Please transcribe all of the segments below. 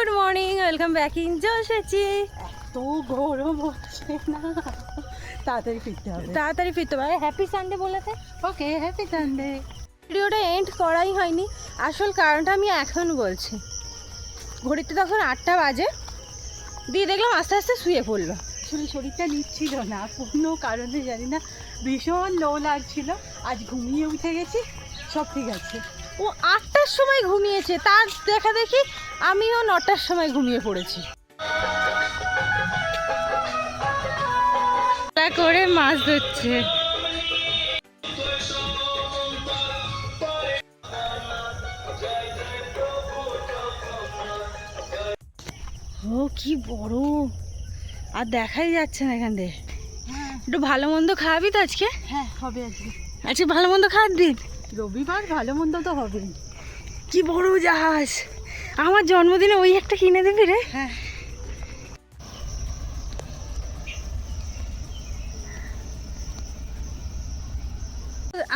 Good morning welcome back in জলসেচি তো গরম হচ্ছে না। তাড়াতাড়ি ফিরতে হবে। তাড়াতাড়ি ফিরতে পারে হ্যাপি সানডে বলেছে। ওকে হ্যাপি সানডে ভিডিওটা এন্ড করাই হয়নি। আসল কারণটা আমি এখন বলছি। ঘড়িতে তখন আটটা বাজে। দিয়ে দেখলাম আস্তে আস্তে শুয়ে পড়ল। আসলে শরীরটা নিচ্ছিল না কোনো কারণে জানি না। ভীষণ লো লাগছিল। আজ ঘুমিয়ে উঠে গেছি সব ঠিক আছে। ও আটটার সময় ঘুমিয়েছে। তার দেখা দেখি আমিও নটার সময় ঘুমিয়ে পড়েছি। তা করে মাছ ধরছে। ও কি বড়। আর দেখাই যাচ্ছে না এখান থেকে হ্যাঁ। একটু ভালো মন্দ খাওয়াবি তো আজকে? হ্যাঁ হবে আজকে। আজকে ভালো মন্দ খাওয়ার দিন রবিবার ভালো মন্দ তো হবেই। কি বড় জাহাজ। আমার জন্মদিনে ওই একটা কিনে দিবি রে। হ্যাঁ।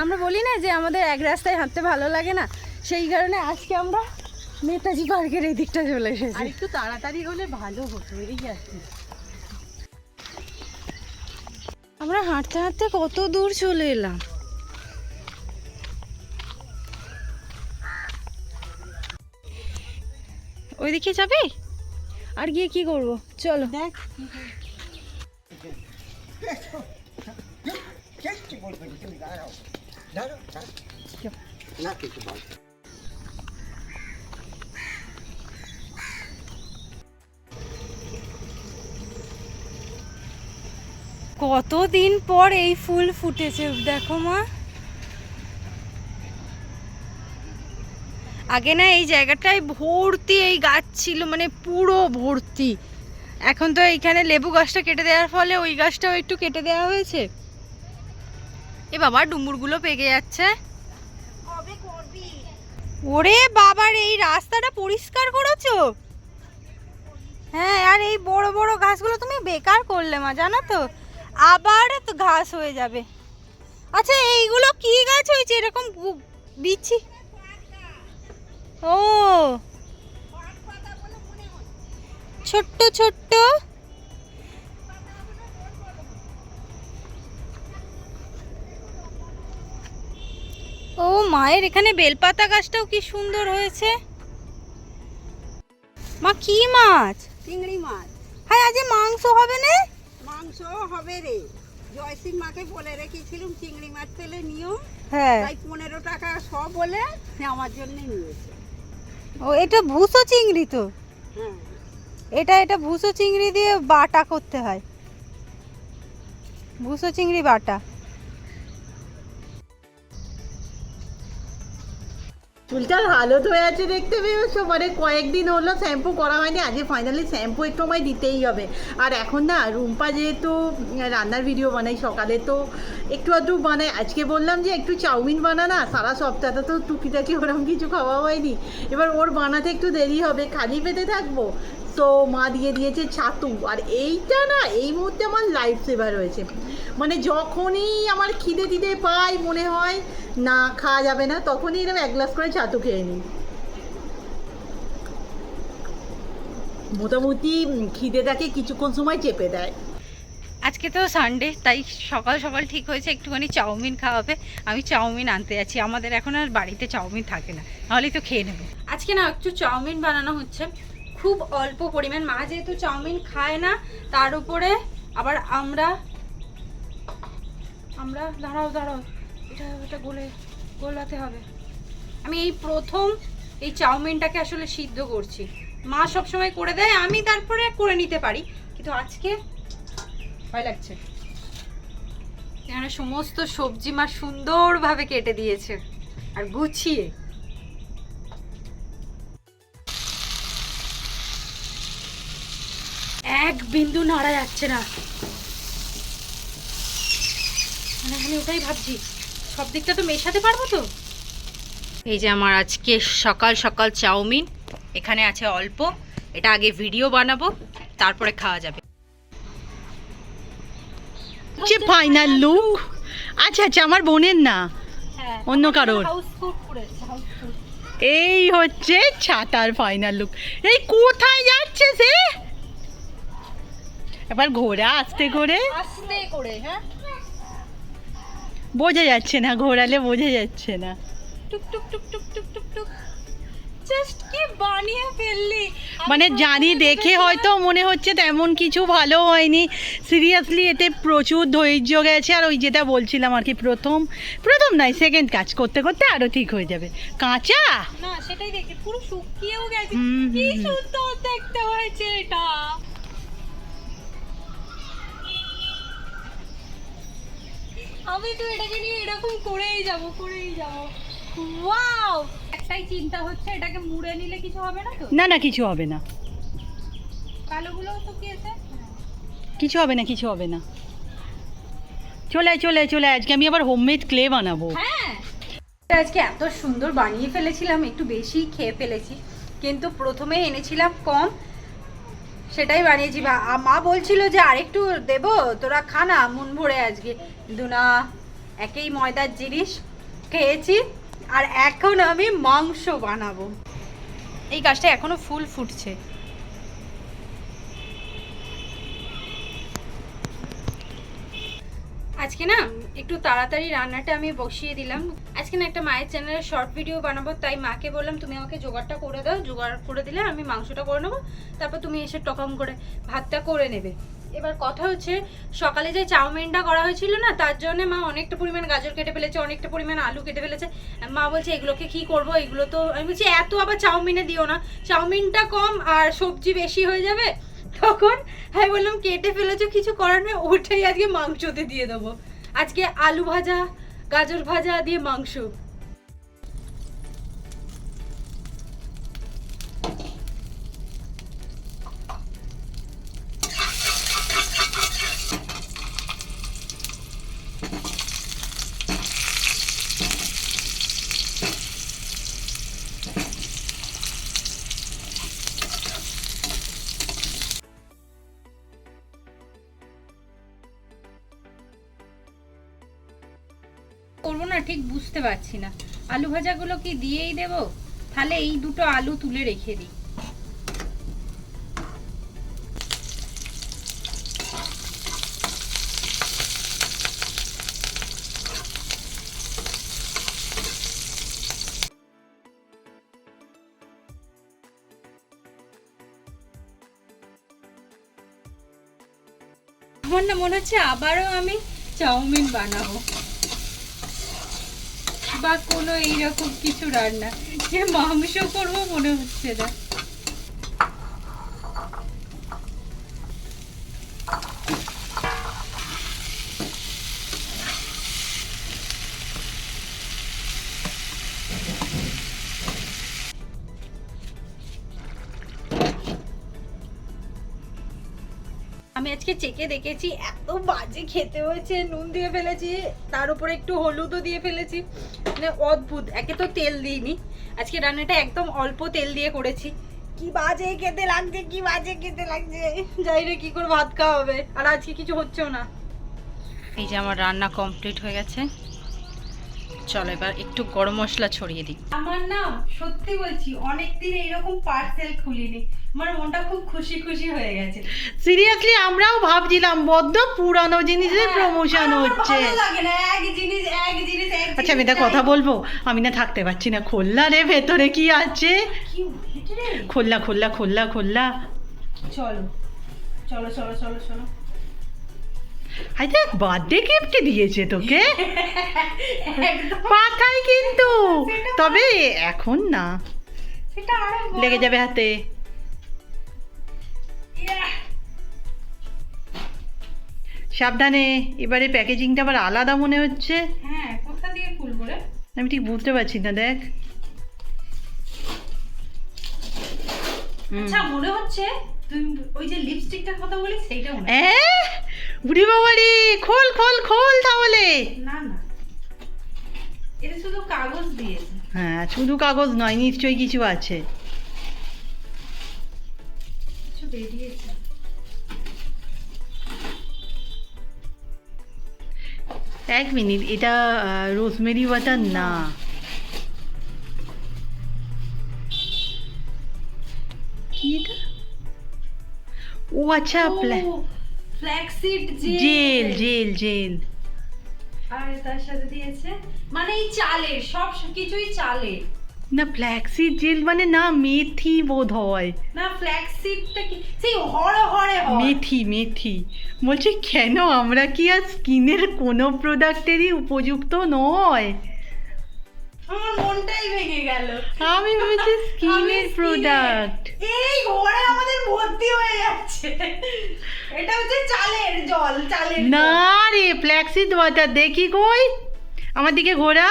আমরা বলি না যে আমাদের এক রাস্তায় হাঁটতে ভালো লাগে না সেই কারণে আজকে আমরা নেতাজি পার্কের এই দিকটা চলে আর এসেছি একটু তাড়াতাড়ি হলে ভালো হতো এই আর কি। আমরা হাঁটতে হাঁটতে কত দূর চলে এলাম। ওইদিকে যাবে? আর গিয়ে কি করব? চলো। দেখ। কতদিন পর এই ফুল ফুটেছে দেখো মা। আগে না এই জায়গাটায় ভর্তি এই গাছ ছিল মানে পুরো ভর্তি। এখন তো এইখানে লেবু গাছটা কেটে দেওয়ার ফলে ওই গাছটাও একটু কেটে দেওয়া হয়েছে। এ বাবা, ডুমুরগুলো পেকে যাচ্ছে। ওরে বাবার এই রাস্তাটা পরিষ্কার করেছ? হ্যাঁ আর এই বড় বড় ঘাসগুলো তুমি বেকার করলে মা, জানো তো? আবার তো ঘাস হয়ে যাবে। আচ্ছা এইগুলো কি গাছ হয়েছে? এরকম বিচ্ছি ও। ছোট্ট ছোট্ট। ও মায়ের এখানে বেলপাতা গাছটাও কি সুন্দর হয়েছে। মা কি মাছ? চিংড়ি মাছ। হ্যাঁ আজ মাংস হবে না? মাংস হবে রে। জয়সিং মাকে বলে রেখেছিলাম চিংড়ি মাছ পেলে নিও। হ্যাঁ। তাই পনেরো টাকা সব বলে আমার জন্য নিয়েছে। ও, এটা ভুসো চিংড়ি তো? এটা এটা ভুসো চিংড়ি দিয়ে বাটা করতে হয়। ভুসো চিংড়ি বাটা। চুলটার হালত হয়ে আছে দেখতে পেয়েছ? মানে কয়েকদিন হলো শ্যাম্পু করা হয়নি, আজকে ফাইনালি শ্যাম্পু একটু আমায় দিতেই হবে। আর এখন না, রুম্পা যেহেতু রান্নার ভিডিও বানাই সকালে, তো একটু আধটু বানাই আজকে বললাম যে একটু চাউমিন বানা না, সারা সপ্তাহটা তো টুকিটাকি ওরকম কিছু খাওয়া হয়নি। এবার ওর বানাতে একটু দেরি হবে, খালি পেতে থাকব। তো মা দিয়ে দিয়েছে ছাতু। আর এইটা না, এই মুহূর্তে আমার লাইফ সেভার হয়েছে। মানে যখনই আমার খিদে টিদে পাই মনে হয় না, খাওয়া যাবে না, তখনই এরকম এক গ্লাস করে ছাতু খেয়ে নিই। মোটামুটি খিদেটাকে কিছুক্ষণ সময় চেপে দেয়। আজকে তো সানডে তাই সকাল সকাল ঠিক হয়েছে, একটুখানি চাউমিন খাওয়াবে আমি চাউমিন আনতে যাচ্ছি, আমাদের এখন আর বাড়িতে চাউমিন থাকে না নাহলেই তো খেয়ে নেব। আজকে না, একটু চাউমিন বানানো হচ্ছে, খুব অল্প পরিমাণ। মা যেহেতু চাউমিন খায় না, তার উপরে আবার আমরা আমরা, দাঁড়াও দাঁড়াও, এটা এটা গোলে, গোলাতে হবে। আমি এই প্রথম এই চাউমিনটাকে আসলে সিদ্ধ করছি। মা সবসময় করে দেয়, আমি তারপরে করে নিতে পারি, কিন্তু আজকে ভয় লাগছে। এখানে সমস্ত সবজি মা সুন্দরভাবে কেটে দিয়েছে আর গুছিয়ে। এক বিন্দু নাড়া যাচ্ছে না। মানে আমি ওটাই ভাবছি। সব দিকটা তো মেশাতে পারব তো? এই যে আমার আজকে সকাল সকাল চাউমিন এখানে আছে অল্প এটা আগে ভিডিও বানাবো তারপরে খাওয়া যাবে। যে ফাইনাল লুক আচ্ছা আচ্ছা আমার বোনের না। হ্যাঁ অন্য কারোর। এই হচ্ছে ছাতার ফাইনাল লুক এই কোথায় যাচ্ছে সে? এবার ঘোরা আস্তে করে। আস্তে করে হ্যাঁ? বোঝা যাচ্ছে না ঘোরালে বোঝা যাচ্ছে না। টুক টুক টুক টুক টুক টুক টুক। জাস্ট কি বানিয়ে ফেললি? মানে জানি দেখে হয়তো মনে হচ্ছে তেমন কিছু ভালো হয়নি। সিরিয়াসলি এতে প্রচুর ধৈর্য গেছে। আর ওই যেটা বলছিলাম আর কি প্রথম প্রথম নয় সেকেন্ড কাজ করতে করতে আরও ঠিক হয়ে যাবে। কাঁচা? না সেটাই দেখি পুরো শুকিয়েও গেছে। কি। সুন্দর দেখতে হয়েছে এটা। আমি তো এটাকে নিয়ে এরকম করেই যাব করেই যাব। ওয়াও একটাই চিন্তা হচ্ছে এটাকে মুড়ে নিলে কিছু হবে না তো? না না কিছু হবে না। কালোগুলো তো কি আছে? কিছু হবে না কিছু হবে না। চলে চলে চলে আজকে আমি আবার হোমমেড ক্লে বানাবো। হ্যাঁ। আজকে এত সুন্দর বানিয়ে ফেলেছিলাম একটু বেশি খেয়ে ফেলেছি। কিন্তু প্রথমে এনেছিলাম কম সেটাই বানিয়েছি। মা বলছিল যে আরেকটু দেবো তোরা খানা মন ভরে আজকে। কিন্তু না একই ময়দার জিনিস খেয়েছি আর এখন আমি মাংস বানাবো। এই গাছটা এখনও ফুল ফুটছে। আজকে না একটু তাড়াতাড়ি রান্নাটা আমি বসিয়ে দিলাম। আজকে না একটা মায়ের চ্যানেলে শর্ট ভিডিও বানাবো, তাই মাকে বললাম, তুমি আমাকে জোগাড়টা করে দাও, জোগাড় করে দিলে আমি মাংসটা করে নেব, তারপর তুমি এসে টকম করে ভাতটা করে নেবে। এবার কথা হচ্ছে, সকালে যে চাউমিনটা করা হয়েছিল না, তার জন্য মা অনেকটা পরিমাণ গাজর কেটে ফেলেছে, অনেকটা পরিমাণ আলু কেটে ফেলেছে। মা বলছে, এগুলোকে কি করব? এগুলো তো আমি বলছি, এত আবার চাউমিনে দিও না, চাউমিনটা কম আর সবজি বেশি হয়ে যাবে? তখন আমি বললাম, কেটে ফেলেছো, কিছু করার নেই, ওটাই আজকে মাংসতে দিয়ে দেবো। আজকে আলু ভাজা গাজর ভাজা দিয়ে মাংস। ঠিক বুঝতে পারছি না। আলু ভাজাগুলো কি দিয়েই দেবো? তাহলে এই দুটো আলু তুলে রেখে দিই। আমার না মনে হচ্ছে আবারও আমি চাউমিন বানাবো। বা কোনো এইরকম কিছু রান্না। যে মাংস করব মনে হচ্ছে না। আমি আজকে চেকে দেখেছি, এত বাজে খেতে হয়েছে, নুন দিয়ে ফেলেছি, তার উপরে একটু হলুদও দিয়ে ফেলেছি। মানে অদ্ভুত। একে তো তেল দিইনি। আজকে রান্নাটা একদম অল্প তেল দিয়ে করেছি। কি বাজে খেতে লাগছে কি বাজে খেতে লাগছে। যাই রে কি করে ভাত খাওয়া হবে? আর আজকে কিছু হচ্ছেও না। এই যে আমার রান্না কমপ্লিট হয়ে গেছে। চলো এবার একটু গরম মশলা ছড়িয়ে দিই। আমার না সত্যি বলছি অনেকদিন এইরকম পার্সেল খুলিনি। আমার মনটা খুব খুশি খুশি হয়ে গেছে। সিরিয়াসলি আমরাও ভাবছিলাম বড্ড পুরানো জিনিসের হ্যাঁ, প্রমোশন হচ্ছে। ভালো লাগে না এক জিনিস এক জিনিস এক আচ্ছা আমি একটা কথা বলব? আমি না থাকতে পারছি না। খোল্লা রে ভেতরে কি আছে? খোল্লা খোল্লা খোল্লা খোল্লা। চলো চলো চলো চলো চলো। আই দেখ বার্থডে গিফট দিয়েছে তোকে। পাঠাই কিন্তু। তবে এখন না। লেগে যাবে হাতে। সাবধানে। এবারে প্যাকেজিংটা আবার আলাদা মনে হচ্ছে। হ্যাঁ আমি ঠিক বুঝতে পারছি না দেখ। আচ্ছা মনে হচ্ছে তুই ওই যে লিপস্টিকটার কথা বলি সেইটা মনে বুড়ি বাবারি খোল খোল খোল তাহলে। না না। এটা শুধু কাগজ দিয়েছে। হ্যাঁ শুধু কাগজ নয় নিশ্চয়ই কিছু আছে। কিছু বেরিয়েছে। এক মিনিট এটা রোজমেরি বাটার না। কি এটা? ও আচ্ছা ফ্ল্যাক্সিড জেল জেল জেল আর তার সাথে দিয়েছে মানে এই চালের সব কিছুই চালের। না ফ্ল্যাক্সি জেল মানে না মেথি বোধ হয়। না ফ্ল্যাক্সিডটা কি? সেই হরে হরে হয়। মেথি মেথি। বলছি কেন আমরা কি আর স্কিনের কোনো প্রোডাক্টেরই উপযুক্ত নয়? আমার মনটাই ভেঙে গেল। আমি ভেবেছি স্কিনের প্রোডাক্ট এই ঘরে আমাদের ভর্তি হয়ে যাচ্ছে। এটা হচ্ছে চালের জল চালের না রে ফ্ল্যাক্সিড ওয়াটার দেখি কই? আমার দিকে ঘোরা।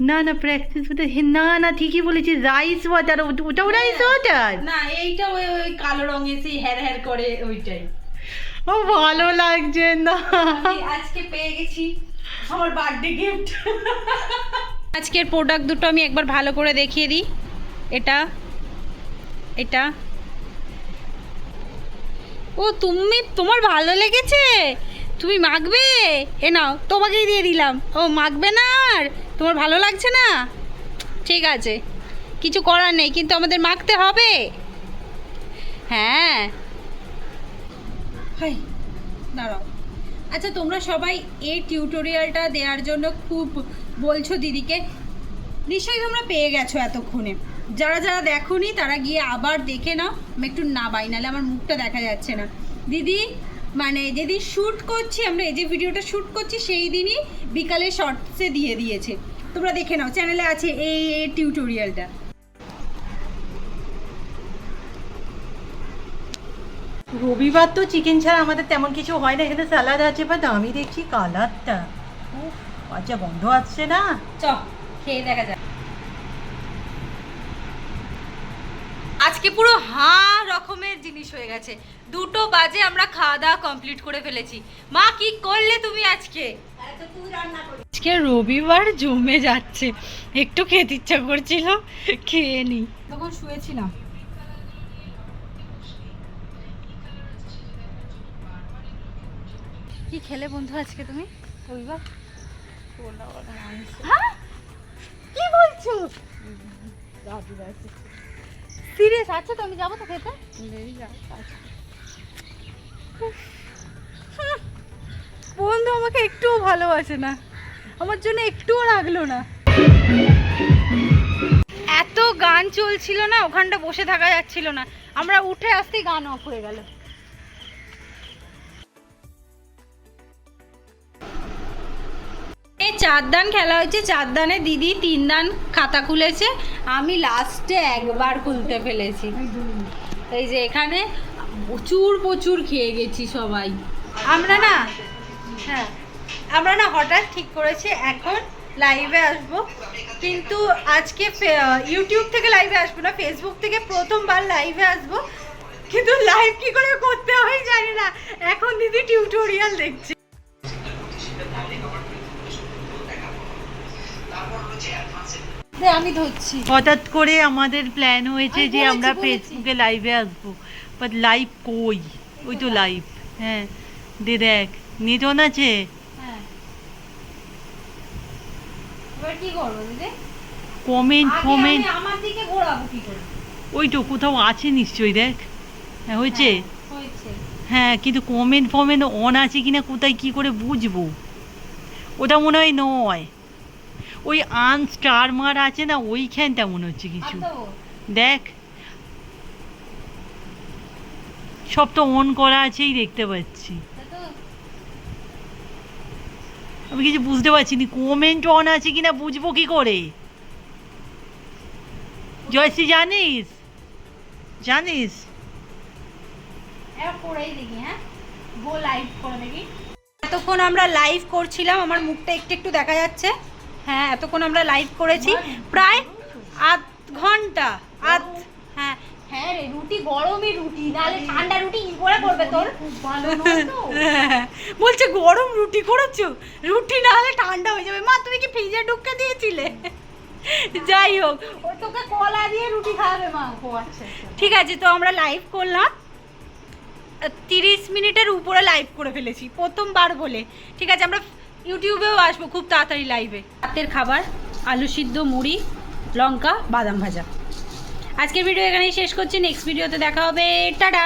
না না প্র্যাকটিস ওটা না না ঠিকই বলেছি রাইস ওয়াটার ওটাও রাইস ওয়াটার না এইটা ওই ওই কালো রঙের সেই হ্যার হ্যার করে ওইটাই। ও ভালো লাগছে না। আজকে পেয়ে গেছি আমার বার্থডে গিফট আজকের প্রোডাক্ট দুটো আমি একবার ভালো করে দেখিয়ে দিই। এটা এটা। ও তুমি তোমার ভালো লেগেছে? তুমি মাখবে? এ নাও তোমাকেই দিয়ে দিলাম। ও মাখবে না আর? তোমার ভালো লাগছে না? ঠিক আছে। কিছু করার নেই, কিন্তু আমাদের মাখতে হবে। হ্যাঁ। দাঁড়াও। আচ্ছা তোমরা সবাই এই টিউটোরিয়ালটা দেওয়ার জন্য খুব বলছো দিদিকে? নিশ্চয়ই তোমরা পেয়ে গেছো এতক্ষণে। যারা যারা দেখোনি, তারা গিয়ে আবার দেখে নাও। আমি একটু না বাই নাহলে আমার মুখটা দেখা যাচ্ছে না। দিদি মানে যেদিন শ্যুট করছি আমরা এই যে ভিডিওটা শ্যুট করছি সেই দিনই বিকালে শর্টসে দিয়ে দিয়েছে। তোমরা দেখে নাও চ্যানেলে আছে এই টিউটোরিয়ালটা রবিবার তো চিকেন ছাড়া আমাদের তেমন কিছু হয় না এখানে স্যালাড আছে বাট আমি দেখছি কালারটা আচ্ছা বন্ধ আসছে না? চ খেয়ে দেখা যাক। আজকে পুরো হা রকমের জিনিস হয়ে গেছে। দুটো বাজে আমরা খাওয়া দাওয়া কমপ্লিট করে ফেলেছি। মা কি করলে তুমি আজকে? আজকে রবিবার জমে যাচ্ছে। একটু খেতে ইচ্ছা করছিল খেয়ে নি। তখন শুয়েছিলাম। কি খেলে বন্ধু আজকে তুমি? রবিবার? হ্যাঁ? কি বলছো? সিরিয়াস আচ্ছা তো আমি যাব তো খেতে? উফ। বন্ধু আমাকে একটুও ভালোবাসে না। আমার জন্য একটুও রাখল না। এত গান চলছিল না, ওখানটা বসে থাকা যাচ্ছিল না। আমরা উঠে আসতেই গান অফ হয়ে গেল। চার দান খেলা হয়েছে চার দানে দিদি তিন দান খাতা খুলেছে। আমি লাস্টে একবার খুলতে ফেলেছি। এই যে এখানে প্রচুর প্রচুর খেয়ে গেছি সবাই। আমরা না হ্যাঁ আমরা না হঠাৎ ঠিক করেছি এখন লাইভে আসব। কিন্তু আজকে ইউটিউব থেকে লাইভে আসব না ফেসবুক থেকে প্রথমবার লাইভে আসব। কিন্তু লাইভ কি করে করতে হয় জানি না। এখন দিদি টিউটোরিয়াল দেখছি। আমি ধরছি। হঠাৎ করে আমাদের প্ল্যান হয়েছে যে আমরা ফেসবুকে লাইভে আসব। বাট লাইভ কই ওই তো লাইভ হ্যাঁ দে দেখ নেট অন আছে কমেন্ট কমেন্ট ওই তো কোথাও আছে নিশ্চয়ই দেখ হ্যাঁ হয়েছে হ্যাঁ, হ্যাঁ কিন্তু কমেন্ট ফমেন্ট অন আছে কিনা কোথায় কি করে বুঝব ওটা মনে হয় নয় ওই আন স্টার মার আছে না ওইখানটা মনে হচ্ছে কিছু দেখ সব তো অন করা আছেই দেখতে পাচ্ছি। আমি কিছু বুঝতে পারছি না কমেন্ট অন আছে কিনা বুঝব কি করে? জয়শ্রী জানিস? জানিস? এতক্ষণ আমরা লাইভ করছিলাম আমার মুখটা একটু একটু দেখা যাচ্ছে। হ্যাঁ এতক্ষণ আমরা লাইভ করেছি। প্রায় আধ ঘণ্টা আধ হ্যাঁ হ্যাঁ রে রুটি গরমই রুটি নাহলে ঠান্ডা রুটি কি করে করবে তোর। ভালো বলছে গরম রুটি করেছ? রুটি না হলে ঠান্ডা হয়ে যাবে। মা তুমি কি ফ্রিজে ঢুকে দিয়েছিলে? যাই হোক। ও তোকে কলা দিয়ে রুটি খাওয়াবে মা। ঠিক আছে তো আমরা লাইভ করলাম। তিরিশ মিনিটের উপরে লাইভ করে ফেলেছি প্রথমবার বলে। ঠিক আছে আমরা ইউটিউবেও আসব খুব তাড়াতাড়ি লাইভে রাতের খাবার আলু সিদ্ধ মুড়ি লঙ্কা বাদাম ভাজা। আজকের ভিডিও এখানেই শেষ করছি। নেক্সট ভিডিওতে দেখা হবে। টাটা!